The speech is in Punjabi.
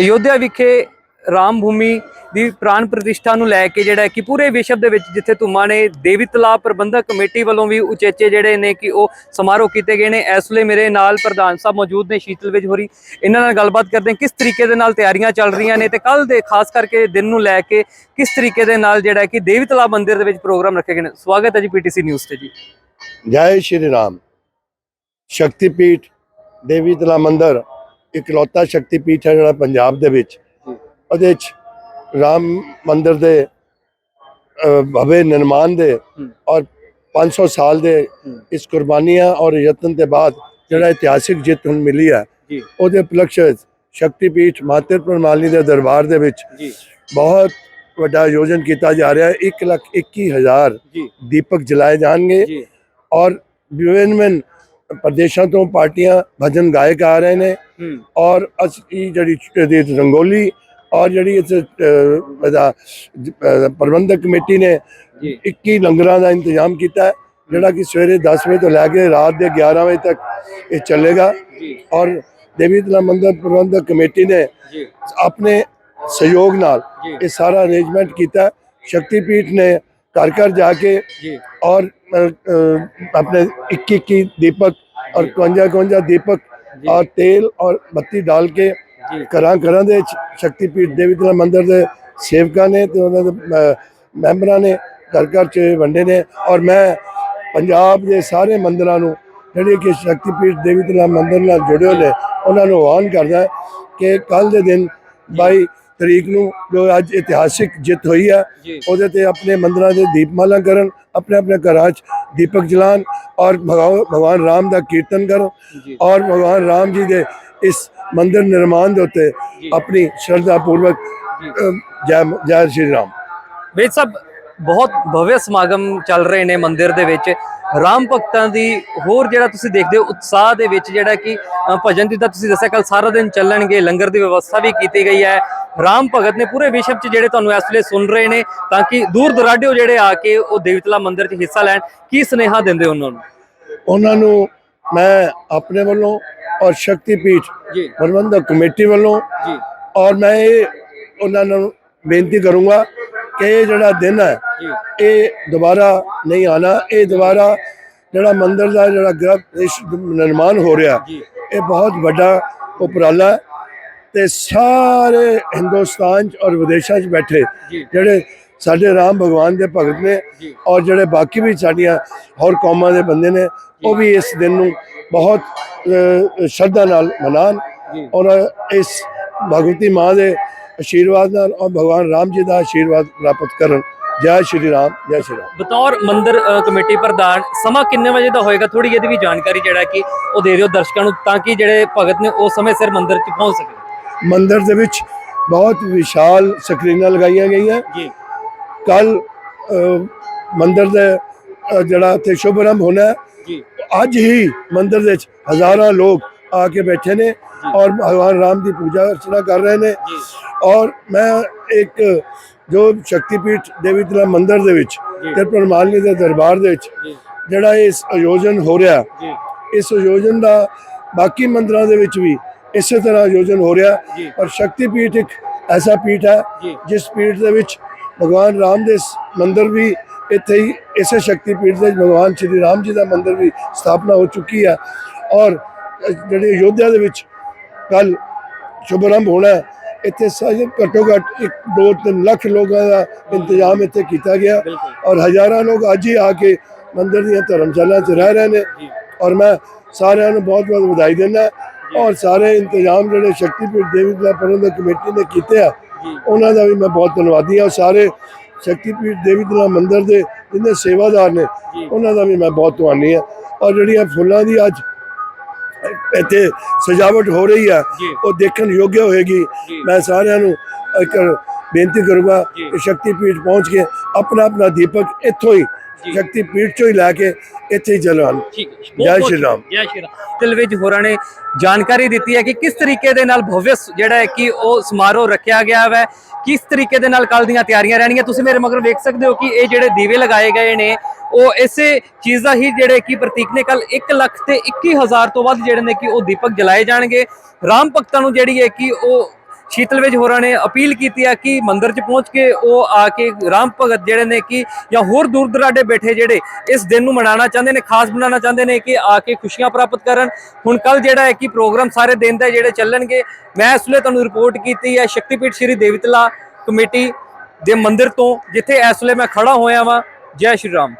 ਅਯੋਧਿਆ ਵਿਖੇ ਰਾਮ ਭੂਮੀ ਦੀ ਪ੍ਰਾਣ ਪ੍ਰਤਿਸ਼ਠਾ ਨੂੰ ਲੈ ਕੇ ਜਿਹੜਾ ਕਿ ਪੂਰੇ ਵਿਸ਼ਵ ਦੇ ਵਿੱਚ ਜਿੱਥੇ ਧੁਮਾ ਨੇ, ਦੇਵੀ ਤਲਾਬ ਪ੍ਰਬੰਧਕ ਕਮੇਟੀ ਵੱਲੋਂ ਵੀ ਉਚੇਚੇ ਜਿਹੜੇ ਨੇ ਕਿ ਉਹ ਸਮਾਰੋਹ ਕੀਤੇ ਗਏ ਨੇ। ਇਸ ਵੇਲੇ ਮੇਰੇ ਨਾਲ ਪ੍ਰਧਾਨ ਸਾਹਿਬ ਮੌਜੂਦ ਨੇ, ਸ਼ੀਤਲ ਵਿੱਚ ਹੋਰੀ ਇਹਨਾਂ ਨਾਲ ਗੱਲਬਾਤ ਕਰਦੇ ਹਾਂ ਕਿਸ ਤਰੀਕੇ ਦੇ ਨਾਲ ਤਿਆਰੀਆਂ ਚੱਲ ਰਹੀਆਂ ਨੇ ਤੇ ਕੱਲ ਦੇ ਖਾਸ ਕਰਕੇ ਦਿਨ ਨੂੰ ਲੈ ਕੇ ਕਿਸ ਤਰੀਕੇ ਦੇ ਨਾਲ ਜਿਹੜਾ ਕਿ ਦੇਵੀ ਤਲਾਬ ਮੰਦਿਰ ਦੇ ਵਿੱਚ ਪ੍ਰੋਗਰਾਮ ਰੱਖੇ ਗਏ ਨੇ। ਸਵਾਗਤ ਹੈ ਜੀ ਪੀਟੀਸੀ ਨਿਊਜ਼ ਤੇ ਜੀ। ਜੈ ਸ਼੍ਰੀ ਰਾਮ। ਸ਼ਕਤੀਪੀਠ ਦੇਵੀ ਤਲਾ ਮੰਦਿਰ ਇਕਲੌਤਾ ਸ਼ਕਤੀਪੀਠ ਹੈ ਜਿਹੜਾ ਪੰਜਾਬ ਦੇ ਵਿੱਚ। ਉਹਦੇ ਚ ਰਾਮ ਮੰਦਿਰ ਦੇ ਭਵੇ ਨਿਰਮਾਣ ਦੇ। ਔਰ 500 ਸਾਲ ਦੇ। ਇਸ ਕੁਰਬਾਨੀਆਂ ਔਰ ਯਤਨ ਦੇ ਬਾਅਦ ਜਿਹੜਾ ਇਤਿਹਾਸਿਕ ਜਿੱਤ ਹੁਣ ਮਿਲੀ ਹੈ। ਉਹਦੇ ਉਪਲਕਸ਼ ਸ਼ਕਤੀਪੀਠ ਮਾਤਰ ਪ੍ਰਮਾਲੀ ਦੇ ਦਰਬਾਰ ਦੇ ਵਿੱਚ ਬਹੁਤ ਵੱਡਾ ਆਯੋਜਨ ਕੀਤਾ ਜਾ ਰਿਹਾ ਹੈ। 1 ਲੱਖ 21 ਹਜ਼ਾਰ ਦੀਪਕ ਜਲਾਏ ਜਾਣਗੇ ਔਰ ਵਿਭਿੰਨ ਪ੍ਰਦੇਸ਼ਾਂ ਤੋਂ ਪਾਰਟੀਆਂ ਭਜਨ ਗਾਇਕ ਆ ਰਹੇ ਨੇ ਔਰ ਅਸੀਂ ਜਿਹੜੀ ਰੰਗੋਲੀ ਔਰ ਜਿਹੜੀ ਇਸ ਪ੍ਰਬੰਧਕ ਕਮੇਟੀ ਨੇ 21 ਲੰਗਰਾਂ ਦਾ ਇੰਤਜ਼ਾਮ ਕੀਤਾ ਹੈ ਜਿਹੜਾ ਕਿ ਸਵੇਰੇ 10 ਵਜੇ ਤੋਂ ਲੈ ਕੇ ਰਾਤ ਦੇ 11 ਵਜੇ ਤੱਕ ਇਹ ਚੱਲੇਗਾ। ਔਰ ਦੇਵੀ ਤਲਾ ਮੰਦਰ ਪ੍ਰਬੰਧਕ ਕਮੇਟੀ ਨੇ ਆਪਣੇ ਸਹਿਯੋਗ ਨਾਲ ਇਹ ਸਾਰਾ ਅਰੇਂਜਮੈਂਟ ਕੀਤਾ ਸ਼ਕਤੀਪੀਠ ਨੇ ਘਰ ਘਰ ਜਾ ਕੇ ਔਰ अपने इक्की इक्की दीपक और कौंजा कौंजा दीपक जी। और तेल और बत्ती डाल के ਜੀ ਘਰਾਂ ਘਰਾਂ ਦੇ ਵਿੱਚ ਸ਼ਕਤੀਪੀਠ ਦੇਵੀ ਤਲਾ ਮੰਦਿਰ ਦੇ ਸੇਵਕਾਂ ਨੇ ਤੇ ਉਹਨਾਂ ਦੇ ਅ, ਮੈਂਬਰਾਂ ਨੇ ਘਰ ਘਰ ਚ ਵੰਡੇ ਨੇ ਔਰ ਮੈਂ ਪੰਜਾਬ ਦੇ ਸਾਰੇ ਮੰਦਿਰਾਂ ਨੂੰ ਜਿਹੜੇ ਕਿ ਸ਼ਕਤੀਪੀਠ ਦੇਵੀ ਤਲਾ ਮੰਦਿਰ ਨਾਲ ਜੁੜੇ ਹੋਏ ਨੇ ਉਹਨਾਂ ਨੂੰ ਆਹਵਾਨ ਕਰਦਾ ਕਿ ਕੱਲ ਦੇ ਦਿਨ 22 ਤਰੀਕ ਨੂੰ ਜੋ ਅੱਜ ਇਤਿਹਾਸਿਕ ਜਿੱਤ ਹੋਈ ਹੈ ਜੀ। ਉਹਦੇ ਤੇ ਆਪਣੇ ਮੰਦਰਾਂ ਦੇ ਦੀਪਮਾਲਾ ਕਰਨ ਆਪਣੇ ਆਪਣੇ ਘਰਾਂ 'ਚ ਦੀਪਕ ਜਲਾਨ ਔਰ ਭਗਵਾ- ਭਗਵਾਨ ਰਾਮ ਦਾ ਕੀਰਤਨ ਕਰਨ ਜੀ। ਔਰ ਭਗਵਾਨ ਰਾਮ ਜੀ ਦੇ ਇਸ ਮੰਦਿਰ ਨਿਰਮਾਣ ਦੇ ਉੱਤੇ। ਆਪਣੀ ਸ਼ਰਧਾ ਪੂਰਵਕ ਜੈ ਜੈ ਸ਼੍ਰੀ ਰਾਮ। ਵੇਦ ਸਾਹਿਬ ਬਹੁਤ ਭਵਯ ਸਮਾਗਮ ਚੱਲ ਰਹੇ ਨੇ ਮੰਦਿਰ ਦੇ ਵਿੱਚ। ਰਾਮ ਭਗਤਾਂ ਦੀ ਹੋਰ ਜਿਹੜਾ ਤੁਸੀਂ ਦੇਖਦੇ ਹੋ ਉਤਸ਼ਾਹ ਦੇ ਵਿੱਚ ਜਿਹੜਾ ਕਿ ਭਜਨ ਦੀ ਤਾਂ ਤੁਸੀਂ ਦੱਸਿਆ ਕੱਲ ਸਾਰਾ ਦਿਨ ਚੱਲਣਗੇ ਲੰਗਰ ਦੀ ਵਿਵਸਥਾ ਵੀ ਕੀਤੀ ਗਈ ਹੈ। ਰਾਮ ਭਗਤ ਨੇ ਪੂਰੇ ਵਿਸ਼ਵ 'ਚ ਜਿਹੜੇ ਤੁਹਾਨੂੰ ਇਸ ਵੇਲੇ ਸੁਣ ਰਹੇ ਨੇ ਤਾਂ ਕਿ ਦੂਰ ਦਰਾਡਿਓ ਜਿਹੜੇ ਆ ਕੇ ਉਹ ਦੇਵਤਲਾ ਮੰਦਿਰ 'ਚ ਹਿੱਸਾ ਲੈਣ ਕੀ ਸੁਨੇਹਾ ਦਿੰਦੇ ਉਹਨਾਂ ਨੂੰ? ਉਹਨਾਂ ਨੂੰ ਮੈਂ ਆਪਣੇ ਵੱਲੋਂ ਔਰ ਸ਼ਕਤੀਪੀਠ ਜੀ। ਪ੍ਰਬੰਧਕ ਕਮੇਟੀ ਵੱਲੋਂ ਜੀ। ਔਰ ਮੈਂ ਇਹ ਉਹਨਾਂ ਨੂੰ ਬੇਨਤੀ ਕਰੂੰਗਾ ਕਿ ਇਹ ਜਿਹੜਾ ਦਿਨ ਹੈ ਇਹ ਦੁਬਾਰਾ ਨਹੀਂ ਆਣਾ ਇਹ ਦੁਬਾਰਾ ਜਿਹੜਾ ਮੰਦਿਰ ਦਾ ਜਿਹੜਾ ਗ੍ਰਹ ਨਿਰਮਾਣ ਹੋ ਰਿਹਾ ਇਹ ਬਹੁਤ ਵੱਡਾ ਉਪਰਾਲਾ ਤੇ ਸਾਰੇ ਹਿੰਦੁਸਤਾਨ 'ਚ ਔਰ ਵਿਦੇਸ਼ਾਂ 'ਚ ਬੈਠੇ ਜਿਹੜੇ ਸਾਡੇ ਰਾਮ ਭਗਵਾਨ ਦੇ ਭਗਤ ਨੇ ਔਰ ਜਿਹੜੇ ਬਾਕੀ ਵੀ ਸਾਡੀਆਂ ਹੋਰ ਕੌਮਾਂ ਦੇ ਬੰਦੇ ਨੇ ਉਹ ਵੀ ਇਸ ਦਿਨ ਨੂੰ ਬਹੁਤ ਸ਼ਰਧਾ ਨਾਲ ਮਨਾਉਣ ਜੀ। ਔਰ ਇਸ ਭਗਵਤੀ ਮਾਂ ਦੇ ਆਸ਼ੀਰਵਾਦ ਨਾਲ ਔਰ ਭਗਵਾਨ ਰਾਮ ਜੀ ਦਾ ਆਸ਼ੀਰਵਾਦ ਪ੍ਰਾਪਤ ਕਰਨ। ਜੈ ਸ਼੍ਰੀ ਰਾਮ ਜੈ ਸ਼੍ਰੀ ਰਾਮ। ਬਤੌਰ ਮੰਦਿਰ ਕਮੇਟੀ ਪ੍ਰਧਾਨ ਸਮਾਂ ਕਿੰਨੇ ਵਜੇ ਦਾ ਹੋਏਗਾ? ਥੋੜੀ ਇਹਦੀ ਵੀ ਜਾਣਕਾਰੀ ਜਿਹੜਾ ਕਿ ਉਹ ਦੇ ਦਿਓ ਦਰਸ਼ਕਾਂ ਨੂੰ ਤਾਂ ਕਿ ਜਿਹੜੇ ਭਗਤ ਨੇ ਉਹ ਸਮੇਂ ਸਿਰ ਮੰਦਿਰ 'ਚ ਪਹੁੰਚ ਸਕਣ। ਮੰਦਿਰ ਦੇ ਵਿੱਚ ਬਹੁਤ ਵਿਸ਼ਾਲ ਸਕਰੀਨਾਂ ਲਗਾਈਆਂ ਗਈਆਂ। ਜੀ। ਕੱਲ ਮੰਦਿਰ ਦੇ ਜਿਹੜਾ ਤੇ ਸ਼ੁਭਰੰਭ ਹੋਣਾ ਹੈ, ਜੀ। ਅੱਜ ਹੀ ਮੰਦਿਰ ਦੇ ਵਿੱਚ ਹਜ਼ਾਰਾਂ ਲੋਕ ਆ ਕੇ ਬੈਠੇ ਨੇ ਔਰ ਭਗਵਾਨ ਰਾਮ ਦੀ ਪੂਜਾ ਅਰਚਨਾ ਕਰ ਰਹੇ ਨੇ। ਜੀ। ਔਰ ਮੈਂ ਇੱਕ ਜੋ ਸ਼ਕਤੀਪੀਠ ਦੇਵੀ ਤਲਾ ਮੰਦਿਰ ਦੇ ਵਿੱਚ। ਤੇ ਪਰਮਾਲੀ ਦੇ ਦਰਬਾਰ ਦੇ ਵਿੱਚ ਜਿਹੜਾ ਇਸ ਆਯੋਜਨ ਹੋ ਰਿਹਾ ਇਸ ਆਯੋਜਨ ਦਾ ਬਾਕੀ ਮੰਦਰਾਂ ਦੇ ਵਿੱਚ ਵੀ ਇਸੇ ਤਰ੍ਹਾਂ ਆਯੋਜਨ ਹੋ ਰਿਹਾ। ਪਰ ਸ਼ਕਤੀਪੀਠ ਇੱਕ ਐਸਾ ਪੀਠ ਹੈ ਜਿਸ ਪੀਠ ਦੇ ਵਿੱਚ ਭਗਵਾਨ ਰਾਮ ਦੇ ਮੰਦਿਰ ਵੀ ਇੱਥੇ ਹੀ ਇਸੇ ਸ਼ਕਤੀਪੀਠ ਦੇ ਭਗਵਾਨ ਸ਼੍ਰੀ ਰਾਮ ਜੀ ਦਾ ਮੰਦਿਰ ਵੀ ਸਥਾਪਨਾ ਹੋ ਚੁੱਕੀ ਹੈ। ਔਰ ਜਿਹੜੀ ਅਯੋਧਿਆ ਦੇ ਵਿੱਚ ਕੱਲ ਸ਼ੁਭਰੰਭ ਹੋਣਾ ਹੈ ਇੱਥੇ ਸਾਰੇ ਘੱਟੋ ਘੱਟ 1 2 3 ਲੱਖ ਲੋਕਾਂ ਦਾ ਇੰਤਜ਼ਾਮ ਇੱਥੇ ਕੀਤਾ ਗਿਆ। ਔਰ ਹਜ਼ਾਰਾਂ ਲੋਕ ਅੱਜ ਹੀ ਆ ਕੇ ਮੰਦਿਰ ਦੀਆਂ ਧਰਮਸ਼ਾਲਾ 'ਚ ਰਹਿ ਰਹੇ ਨੇ। ਔਰ ਮੈਂ ਸਾਰਿਆਂ ਨੂੰ ਬਹੁਤ ਬਹੁਤ ਵਧਾਈ ਦਿੰਦਾ। ਔਰ ਸਾਰੇ ਇੰਤਜ਼ਾਮ ਜਿਹੜੇ ਸ਼ਕਤੀਪੀਠ ਦੇਵੀ ਦਾ ਪ੍ਰਬੰਧਕ ਕਮੇਟੀ ਨੇ ਕੀਤੇ ਆ ਉਹਨਾਂ ਦਾ ਵੀ ਮੈਂ ਬਹੁਤ ਧੰਨਵਾਦੀ ਹਾਂ। ਸਾਰੇ ਸ਼ਕਤੀਪੀਠ ਦੇਵੀ ਦਾ ਮੰਦਿਰ ਦੇ ਜਿੰਨੇ ਸੇਵਾਦਾਰ ਨੇ ਉਹਨਾਂ ਦਾ ਵੀ ਮੈਂ ਬਹੁਤ ਧੰਨਵਾਦੀ ਹਾਂ। ਔਰ ਜਿਹੜੀਆਂ ਫੁੱਲਾਂ ਦੀ ਅੱਜ ਇੱਥੇ ਸਜਾਵਟ ਹੋ ਰਹੀ ਆ ਉਹ ਦੇਖਣ ਯੋਗ ਹੋਏਗੀ। ਮੈਂ ਸਾਰਿਆਂ ਨੂੰ ਇੱਕ ਬੇਨਤੀ ਕਰੂੰਗਾ। ਕਿ ਸ਼ਕਤੀਪੀਠ ਪਹੁੰਚ ਕੇ ਆਪਣਾ ਆਪਣਾ ਦੀਪਕ ਇੱਥੋਂ ਹੀ ਜੀ। ਸ਼ਕਤੀਪੀਠ ਚੋਂ ਹੀ ਲੈ ਕੇ ਇੱਥੇ ਹੀ ਹੈ ਜੈ। ਸ਼੍ਰੀ ਰਾਮ। ਜੈ ਸ਼੍ਰੀ ਰਾਮ। ਤਿਲਵੇਜ ਹੋਰਾਂ ਨੇ ਜਾਣਕਾਰੀ ਦਿੱਤੀ ਹੈ ਕਿ ਕਿਸ ਤਰੀਕੇ ਦੇ ਨਾਲ ਭਵਯ ਜਿਹੜਾ ਹੈ ਕਿ ਉਹ ਸਮਾਰੋਹ ਰੱਖਿਆ ਗਿਆ ਹੈ ਕਿਸ ਤਰੀਕੇ ਦੇ ਨਾਲ ਕੱਲ ਦੀਆਂ ਤਿਆਰੀਆਂ ਰਹਿਣਗੀਆਂ? ਤੁਸੀਂ ਮੇਰੇ ਮਗਰ ਵੇਖ ਸਕਦੇ ਹੋ ਕਿ ਇਹ ਜਿਹੜੇ ਦੀਵੇ ਲਗਾਏ ਗਏ ਨੇ ਉਹ ਇਸੇ ਚੀਜ਼ ਦਾ ਹੀ ਜਿਹੜੇ ਕਿ ਪ੍ਰਤੀਕ ਨੇ ਕੱਲ 1 ਲੱਖ ਤੇ 21000 ਤੋਂ ਵੱਧ ਜਿਹੜੇ ਨੇ ਕਿ ਉਹ ਦੀਪਕ ਜਲਾਏ ਜਾਣਗੇ। ਰਾਮ ਭਗਤਾਂ ਨੂੰ ਜਿਹੜੀ ਹੈ ਕਿ ਉਹ ਸ਼ੀਤਲ ਵਿਜ ਹੋਰਾਂ ਨੇ ਅਪੀਲ ਕੀਤੀ ਆ ਕਿ ਮੰਦਿਰ 'ਚ ਪਹੁੰਚ ਕੇ ਉਹ ਆ ਕੇ ਰਾਮ ਭਗਤ ਜਿਹੜੇ ਨੇ ਕਿ ਜਾਂ ਹੋਰ ਦੂਰ ਦਰਾਡੇ ਬੈਠੇ ਜਿਹੜੇ ਇਸ ਦਿਨ ਨੂੰ ਮਨਾਉਣਾ ਚਾਹੁੰਦੇ ਨੇ, ਖਾਸ ਬਣਾਉਣਾ ਚਾਹੁੰਦੇ ਨੇ ਕਿ ਆ ਕੇ ਖੁਸ਼ੀਆਂ ਪ੍ਰਾਪਤ ਕਰਨ। ਹੁਣ ਕੱਲ ਜਿਹੜਾ ਹੈ ਕਿ ਪ੍ਰੋਗਰਾਮ ਸਾਰੇ ਦਿਨ ਦਾ ਜਿਹੜੇ ਚੱਲਣਗੇ, ਮੈਂ ਇਸ ਵੇਲੇ ਤੁਹਾਨੂੰ ਰਿਪੋਰਟ ਕੀਤੀ ਹੈ ਸ਼ਕਤੀਪੀਠ ਸ਼੍ਰੀ ਦੇਵਤਲਾ ਕਮੇਟੀ ਦੇ ਮੰਦਿਰ ਤੋਂ, ਜਿੱਥੇ ਇਸ ਵੇਲੇ ਮੈਂ ਖੜਾ ਹੋਇਆ ਵਾਂ। ਜੈ ਸ਼੍ਰੀ ਰਾਮ।